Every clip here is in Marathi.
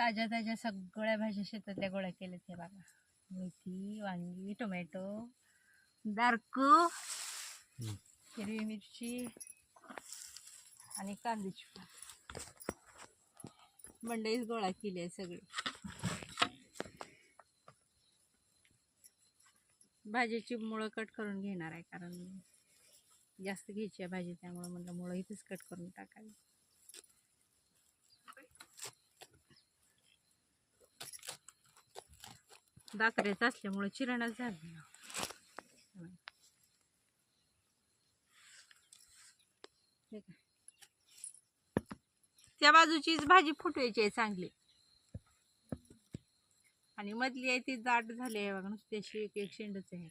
ताज्या ताज्या सगळ्या भाज्या शेतातल्या गोळ्या केल्यात हे बघा. मेथी वांगी टोमॅटो दारकू हिरवी मिरची आणि कांद्याची पात मंडईच गोळा केली आहे सगळी. भाजीची मुळं कट करून घेणार आहे कारण जास्त घ्यायची आहे भाजी त्यामुळे म्हणलं मुळं इथेच कट करून टाकावी. बाकऱ्याच असल्यामुळे चिरणच झालं ना त्या बाजूचीच भाजी फुटवायची आहे चांगली. आणि मधली आहे ती दाट झाली आहे बघा नुसत्याशी एक एक शेंडच आहे.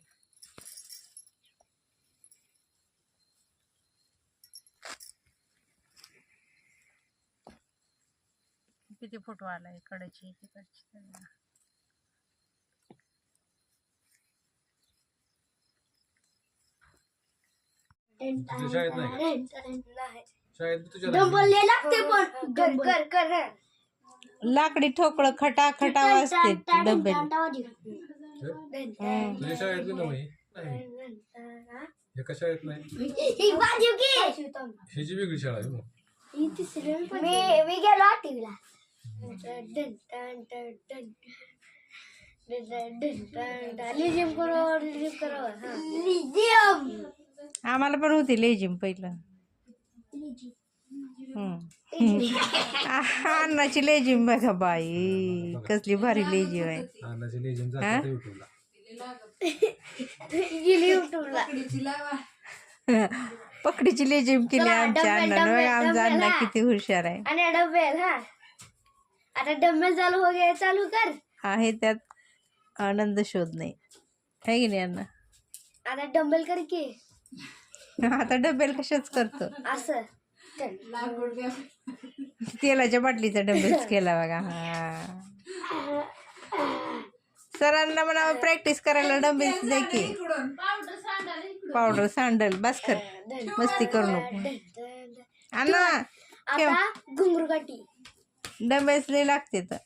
किती फोटो आलाय कडची तिकडची तुझ्या शाळेत नाही नाही शाळेत तुझ्या डंबल लागते पण कर कर कर हं. लाकडी ठोकळं खटा खटा वाजते डबे. तुझ्या शाळेत नाही नाही एका शाळेत नाही. ही बाजू की ही जी वेगळी शाळा आहे मग मी मी गेलो आठवीला. लिजिम करो लिजिम करो लिजिम आम्हाला पण होती लेजिम पहिलं. हम्म. अन्नाची लेजिम बघा बाई कसली भारी आहे. अन्नाची लेझिम जाते युट्यूबला गेली युट्यूबला पकडीची लेजिम केली आमच्या अण्णानं. बघा आमचा अण्णा किती हुशार आहे. आणि डबेल हा. आता डब्बेल चालू हो गया चालू कर. आहे त्यात आनंद शोध नाही. आहे की नाही अण्णा? आता डंबेल कर की. आता डबेल कशाच करतो? असं. तेलाच्या बाटलीचा डबेच केला बघा. हा. सरांना म्हणा प्रॅक्टिस करायला डबेल्स दे की. पावडर सांडल बस कर. मस्ती करू नको. अण्णा ठेव आता घुंगरू काठी डबेल्स लय लागते तर.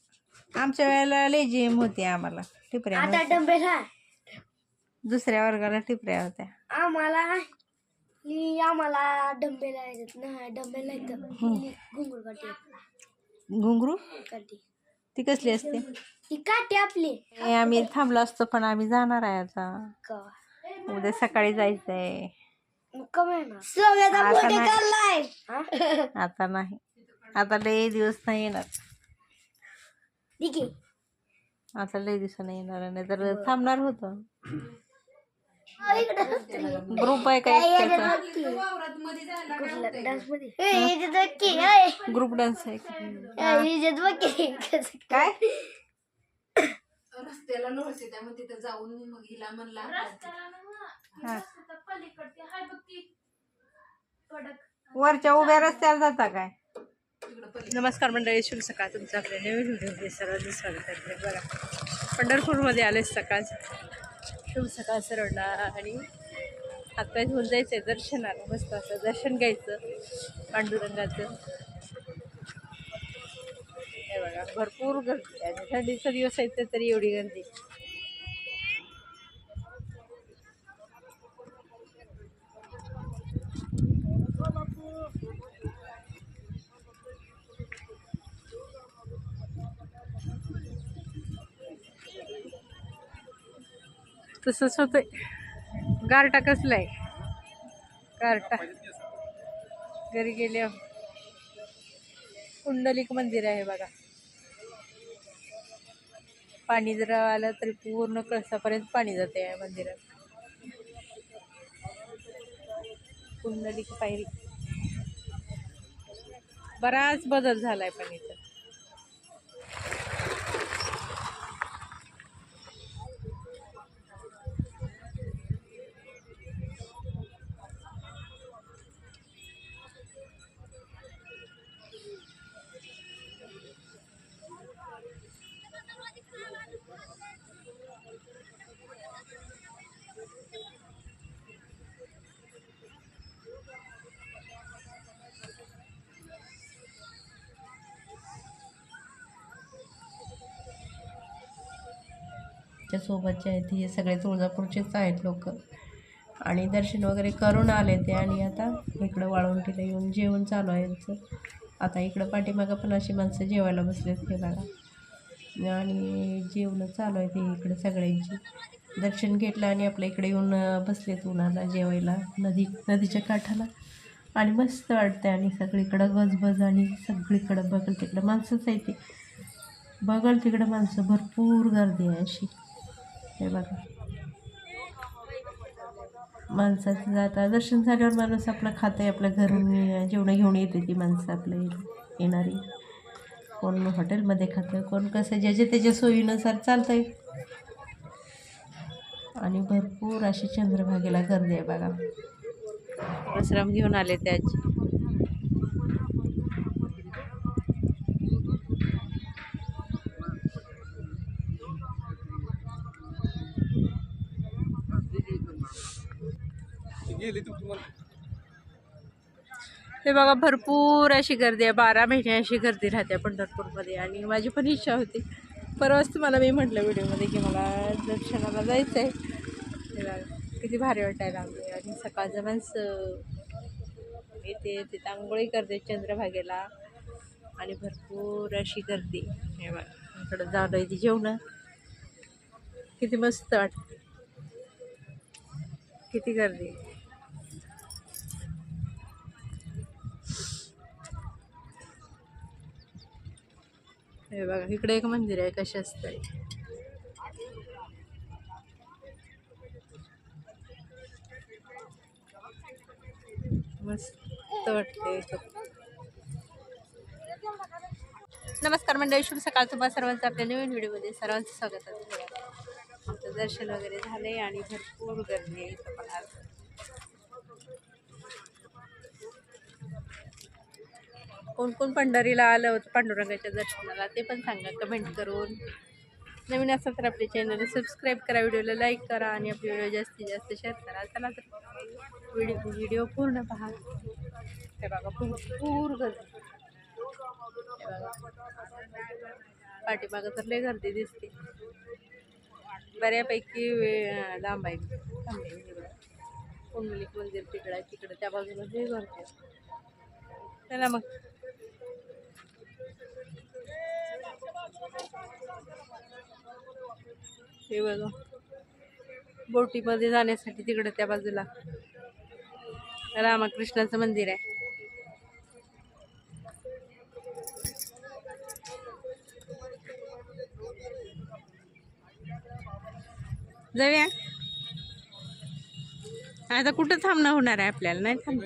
आमच्या वेळेला लेजिम होती आम्हाला. टिपऱ्या आता. डंबेल हा दुसऱ्या वर्गाला टिपऱ्या होत्या. आम्हाला ही आम्हाला डंबेल आहेत ना डंबेल घुंगरू काठी घुंगरू? काठी. ती कसली असते? ही काठी आपली. हे आम्ही थांबलो असतो पण आम्ही जाणार आहे आता. उद्या सकाळी जायचंय. कमी ना? सोन्याचा आता फोटो नाही. काढलाय आता नाही. आता लय दिवस नाही येणार. ठीक आहे आता लय दिवसानं येणार नाही तर थांबणार होतं. ग्रुप आहे काय. ग्रुप डान्स आहे काय? रस्त्याला नव्हते त्यामुळे तिथं जाऊन मग हिला म्हणला हा. वरच्या उभ्या रस्त्याला जाता काय? नमस्कार मंडळी शुभ सकाळ. तुमचं आपल्या नवीन व्हिडिओमध्ये सर्वांचं स्वागत आहे. बघा पंढरपूरमध्ये आले सकाळ शुभ सकाळ सर्वांना आणि आता घेऊन जायचं आहे दर्शनाला. मस्त असं दर्शन घ्यायचं पांडुरंगाचं. हे बघा भरपूर गर्दी आहे. आणि थंडीचा दिवस आहे तरी एवढी गर्दी. तसंच होतंय. गारटा कसला आहे? गारटा. घरी गेल्या कुंडलिक मंदिर आहे बघा. पाणी जर आलं तरी पूर्ण कळसापर्यंत पाणी जाते या मंदिरात. कुंडलिक पायरी बराच बदल झालाय पण इथं. त्याच्यासोबत जे आहेत हे सगळे तुळजापूरचेच आहेत लोक. आणि दर्शन वगैरे करून आले ते आणि आता इकडं वाळवंटीला येऊन जेवण चालू आहे यांचं आता इकडं पाठीमागं पण अशी माणसं जेवायला बसलेत हे बघा आणि जेवणं चालू आहे ते इकडं सगळ्यांची. दर्शन घेतलं आणि आपल्या इकडे येऊन बसलेत उन्हाला जेवायला नदी नदीच्या काठाला. आणि मस्त वाटतं आणि सगळीकडं गजबज आणि सगळीकडं बघल तिकडं माणसंच आहे ते. बघल तिकडं माणसं भरपूर गर्दी आहे अशी. हे बघा. माणसाचं जाता दर्शन झाल्यावर माणूस आपलं खातं आहे आपल्या घरून जेवणं घेऊन येते ती माणसं आपल्या येणारी. कोण हॉटेलमध्ये खातं कोण कसं ज्याच्या त्याच्या सोयीनुसार चालतं आहे आणि भरपूर अशी चंद्रभागेला गर्दी आहे बघा. आश्रम घेऊन आले त्याची. गेली तू तुम्हाला? हे बघा भरपूर अशी गर्दी आहे. बारा महिने अशी गर्दी राहते पंढरपूरमध्ये. आणि माझी पण इच्छा होती. परवाच तुम्हाला मी म्हटलं व्हिडिओमध्ये की मला दर्शनाला जायचं आहे हे बघा किती भारी वाटायला लागले आणि सकाळचं माणसं येते तिथं आंघोळी करते चंद्रभागेला. आणि भरपूर अशी गर्दी. हे बघा इकडं जाणं आहे ती जेवणं. किती मस्त वाटते किती गर्दी. हे बघा इकडे एक मंदिर आहे कसे असतंय मस्त वाटते नमस्कार मंडळी शुभ सकाळ. तुम्हाला सर्वांचं आपल्या नवीन व्हिडिओमध्ये सर्वांचं स्वागत आहे. आमचं दर्शन वगैरे झाले आणि भरपूर गर्दी आहे इथं पण आज कोण कोण पंढरीला आलं होतं पांडुरंगाच्या दर्शनाला ते पण सांगा कमेंट करून. नवीन असाल तर आपल्या चॅनलला सबस्क्राईब करा व्हिडिओला लाईक करा आणि आपले व्हिडिओ जास्तीत जास्त शेअर करा. चला तर व्हिडिओ व्हिडिओ पूर्ण पहा. हे बघा भरपूर गर्दी. पाठीमागं तर लय गर्दी दिसते. बऱ्यापैकी वे- लांब आहे. थांबले मंदिर तिकडं आहे तिकडं त्या बाजूला लय गर्दी चला मग. हे बघा. बोटीमध्ये जाण्यासाठी तिकडे त्या बाजूला. रामकृष्णाचं मंदिर आहे. जाऊया. आता कुठं थांबणं होणार आहे आपल्याला? नाही थांब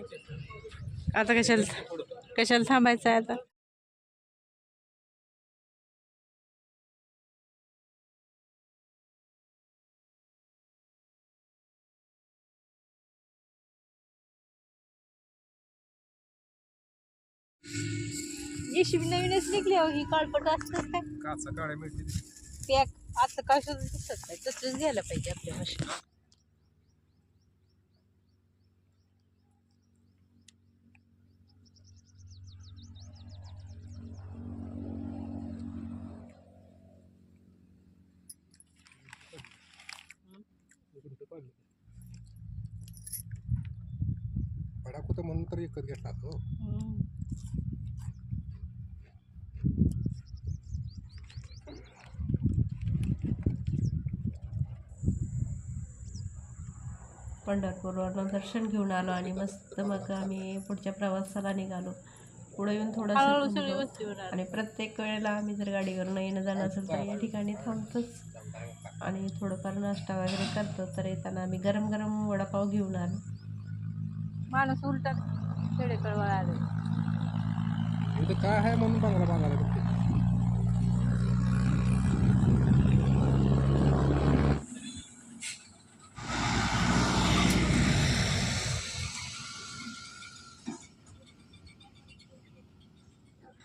आता कशाला? कशाला थांबायचं आहे आता? येशी नवीनच निघली हो ही काळपट असतं काय? काचा काळ्या मिळते पॅक आता काय सुद्धा दिसत नाही तसंच घ्यायला पाहिजे आपल्या मशीन भडाक म्हणून तर एकच घेतला तो. पंढरपूरवरनं दर्शन घेऊन आलो आणि मस्त मग आम्ही पुढच्या प्रवासाला निघालो. पुढे येऊन आली. आणि प्रत्येक वेळेला आम्ही जर गाडीवरनं येणं जाणं असेल तर या ठिकाणी थांबतोच. आणि थोडंफार नाश्ता वगैरे करतो तर येताना आम्ही गरम गरम वडापाव घेऊन आलो. माणूस उलटा खेडेकडे इथं काय आहे म्हणून बांगला बघते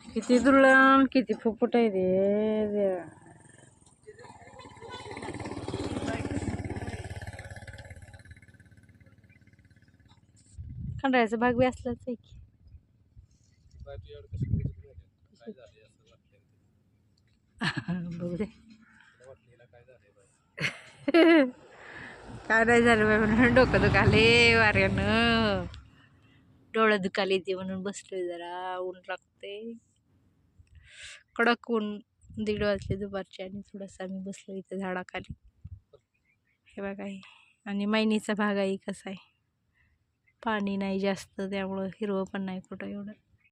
किती दुर्लम किती फुफुट आहे रे खंडाळ्याचा भाग बी असलाच आहे की. बघू दे. काय नाही झालं बाई म्हणून डोकं दुखाले वाऱ्यानं. डोळं दुखाले ते म्हणून बसलोय जरा ऊन लागते कडक ऊन दीड वाजले दुपारचे आणि थोडंसं आम्ही बसलो इथं झाडाखाली. हे बघा हे. आणि मैनीचा भाग आहे कसा आहे. पाणी नाही जास्त त्यामुळं हिरवं पण नाही कुठं एवढं.